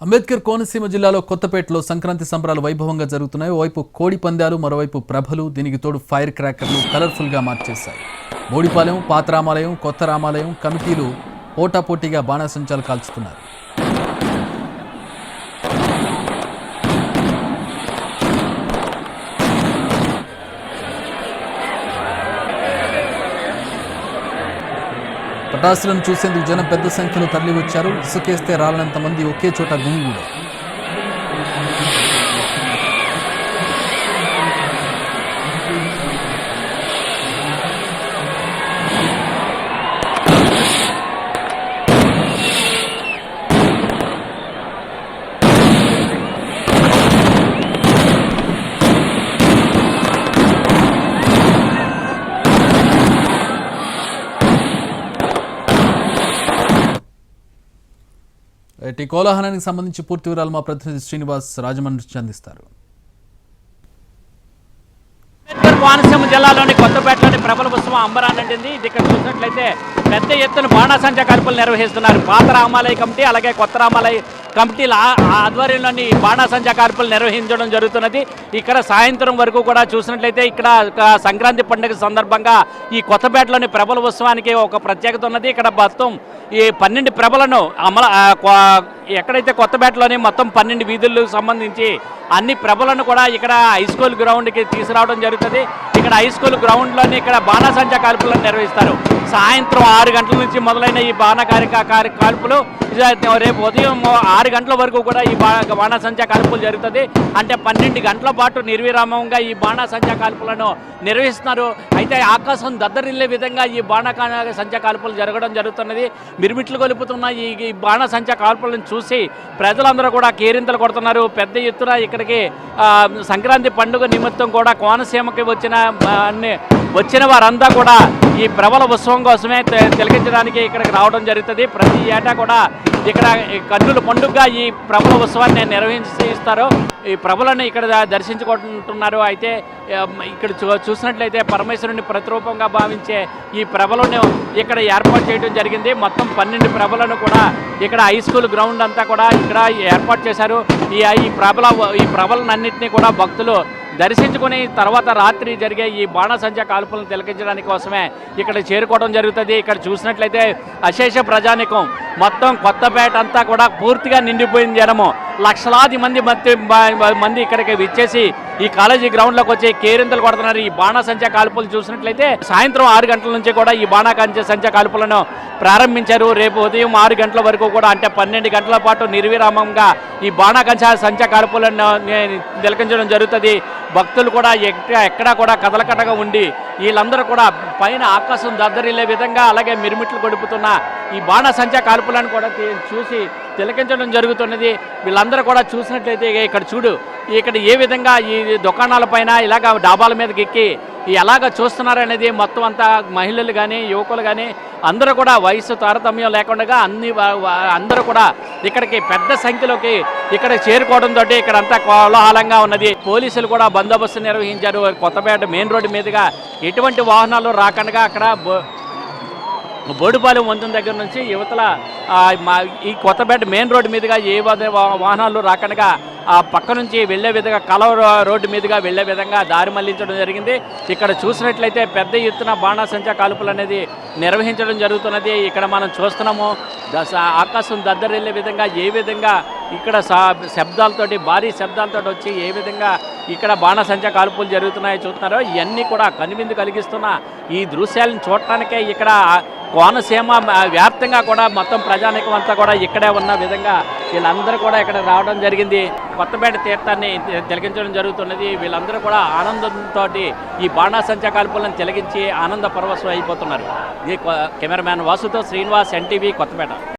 అంబేద్కర్ కోనసీమ జిల్లాలో కొత్తపేటలో సంక్రాంతి సంబరాలు వైభవంగా జరుగుతున్నాయి. ఓవైపు కోడి పందాలు మరోవైపు ప్రభలు దీనికి తోడు ఫైర్ క్రాకర్లు కలర్ఫుల్గా మార్చేశాయి. బోడిపాలెం పాత రామాలయం కొత్త రామాలయం కమిటీలు పోటాపోటీగా బాణాసంచాలు కాల్చుతున్నారు పటాసులను చూసేందుకు జనం పెద్ద సంఖ్యలో తరలివచ్చారు. ఇసుకేస్తే రాలనంత మంది ఒకే చోట గుమిగూడారు. రైట్, ఈ కోలాహలానికి సంబంధించి పూర్తి వివరాలు మా ప్రతినిధి శ్రీనివాస్ రాజమండ్రి నుంచి అందిస్తారు. కోనసీమ జిల్లాలోని కొత్తపేటలోని ప్రబల ఉత్సవం అంబరానంటింది ఇది ఇక్కడ చూసినట్లయితే పెద్ద ఎత్తున బాణాసంచ కలుపులు నిర్వహిస్తున్నారు. పాత రామాలయ కమిటీ అలాగే కొత్త రామాలయ కమిటీల ఆధ్వర్యంలోని బాణాసంచా కార్పులు నిర్వహించడం జరుగుతున్నది. ఇక్కడ సాయంత్రం వరకు కూడా చూసినట్లయితే ఇక్కడ సంక్రాంతి పండుగ సందర్భంగా ఈ కొత్తపేటలోని ప్రభల ఉత్సవానికి ఒక ప్రత్యేకత ఉన్నది. ఇక్కడ మొత్తం ఈ పన్నెండు ప్రభలను అమల ఎక్కడైతే కొత్తపేటలోని మొత్తం పన్నెండు వీధులకు సంబంధించి అన్ని ప్రభలను కూడా ఇక్కడ హై స్కూల్ గ్రౌండ్కి తీసుకురావడం జరుగుతుంది. ఇక్కడ హై స్కూల్ గ్రౌండ్లోని ఇక్కడ బాణాసంచా కాల్పులను నిర్వహిస్తారు. సాయంత్రం ఆరు గంటల నుంచి మొదలైన ఈ బాణ కార్య కాల్పులు రేపు ఉదయం ఆరు గంటల వరకు కూడా ఈ బా బాణాసంచా కాల్పులు జరుగుతుంది. అంటే పన్నెండు గంటల పాటు నిర్విరామంగా ఈ బాణాసంచా కాల్పులను నిర్వహిస్తున్నారు. అయితే ఆకాశం దద్దరిల్లే విధంగా ఈ బాణ సంచా కాల్పులు జరగడం జరుగుతున్నది. మిరుమిట్లు కొలుపుతున్న ఈ బాణసంచ కాల్పులను చూసి ప్రజలందరూ కూడా కేరింతలు కొడుతున్నారు. పెద్ద ఎత్తున ఇక్కడికి సంక్రాంతి పండుగ నిమిత్తం కూడా కోనసీమకి వచ్చిన అన్ని వచ్చిన వారంతా కూడా ఈ ప్రబల ఉత్సవం కోసమే తిలకించడానికి ఇక్కడికి రావడం జరుగుతుంది. ప్రతి ఏటా కూడా ఇక్కడ కన్నుల పండుగగా ఈ ప్రభుల ఉత్సవాన్ని నిర్వహించి ఇస్తారు ఈ ప్రభులను ఇక్కడ దర్శించుకుంటున్నారు. అయితే ఇక్కడ చూ- చూసినట్లయితే పరమేశ్వరుని ప్రతిరూపంగా భావించే ఈ ప్రభలను ఇక్కడ ఏర్పాటు చేయడం జరిగింది. మొత్తం పన్నెండు ప్రభలను కూడా ఇక్కడ హై స్కూల్ గ్రౌండ్ అంతా కూడా ఇక్కడ ఏర్పాటు చేశారు. ఈ ఈ ప్రభల ఈ ప్రభలన్నింటినీ కూడా భక్తులు దర్శించుకుని తర్వాత రాత్రి జరిగే ఈ బాణసంచ కాల్పులను తిలకించడానికి కోసమే ఇక్కడ చేరుకోవడం జరుగుతుంది. ఇక్కడ చూసినట్లయితే అశేష ప్రజానికం మొత్తం కొత్తపేట అంతా కూడా పూర్తిగా నిండిపోయింది జనము. లక్షలాది మంది మధ్య మంది ఇక్కడికి విచ్చేసి ఈ కాలేజీ గ్రౌండ్లోకి వచ్చి కేరింతలు కొడుతున్నారు. ఈ బాణసంచా కాల్పులు చూసినట్లయితే సాయంత్రం ఆరు గంటల నుంచి కూడా ఈ బాణాకంచ సంచా కాల్పులను ప్రారంభించారు. రేపు ఉదయం ఆరు గంటల వరకు కూడా అంటే పన్నెండు గంటల పాటు నిర్విరామంగా ఈ బాణాకంచ సంచా కాల్పులను నిలకించడం తిలకించడం జరుగుతుంది. భక్తులు కూడా ఎక్కడ ఎక్కడా కూడా కదలకటగా ఉండి వీళ్ళందరూ కూడా పైన ఆకాశం దద్దరిల్లే విధంగా అలాగే మిరుమిట్లు గడుపుతున్న ఈ బాణ సంచా కాల్పులను కూడా చూసి తిలకించడం జరుగుతున్నది. వీళ్ళందరూ కూడా చూసినట్లయితే ఇక్కడ చూడు ఇక్కడ ఏ విధంగా ఈ దుకాణాల పైన ఇలాగ డాబాల మీదకి ఎక్కి ఎలాగ చూస్తున్నారనేది మొత్తం అంతా మహిళలు కానీ యువకులు కానీ అందరూ కూడా వయసు తారతమ్యం లేకుండా అన్ని అందరూ కూడా ఇక్కడికి పెద్ద సంఖ్యలోకి ఇక్కడ చేరుకోవడంతో ఇక్కడ అంతా కోలాహలంగా ఉన్నది. పోలీసులు కూడా బందోబస్తు నిర్వహించారు. కొత్తపేట మెయిన్ రోడ్డు మీదుగా ఎటువంటి వాహనాలు రాకుండా అక్కడ బో- బోడిపాలెం వంతెన దగ్గర నుంచి యువతల మా ఈ కొత్తపేట మెయిన్ రోడ్డు మీదుగా ఏ వాహనాలు రాకుండా ఆ పక్క నుంచి వెళ్ళే విధంగా కలవ రో- రోడ్డు మీదుగా వెళ్ళే విధంగా దారి మళ్ళించడం జరిగింది. ఇక్కడ చూసినట్లయితే పెద్ద ఎత్తున బాణాసంచా కాల్పులు అనేది నిర్వహించడం జరుగుతున్నది. ఇక్కడ మనం చూస్తున్నాము దశ ఆకాశం దద్దరిల్లే విధంగా ఏ విధంగా ఇక్కడ శబ్దాలతోటి భారీ శబ్దాలతోటి వచ్చి ఏ విధంగా ఇక్కడ బాణసంచా కాల్పులు జరుగుతున్నాయో చూస్తున్నారో ఇవన్నీ కూడా కనువిందు కలిగిస్తున్న ఈ దృశ్యాలను చూడటానికే ఇక్కడ కోనసీమ వ్యాప్తంగా కూడా మొత్తం ప్రజానికం అంతా కూడా ఇక్కడే ఉన్న విధంగా వీళ్ళందరూ కూడా ఇక్కడ రావడం జరిగింది. కొత్తపేట తీర్థాన్ని తిలకించడం జరుగుతున్నది. వీళ్ళందరూ కూడా ఆనందంతో ఈ బాణాసంచా కాల్పులను తిలగించి ఆనంద పరవశం అయిపోతున్నారు. ఇది కెమెరామ్యాన్ వాసుతో శ్రీనివాస్ ఎన్టీవీ కొత్తపేట.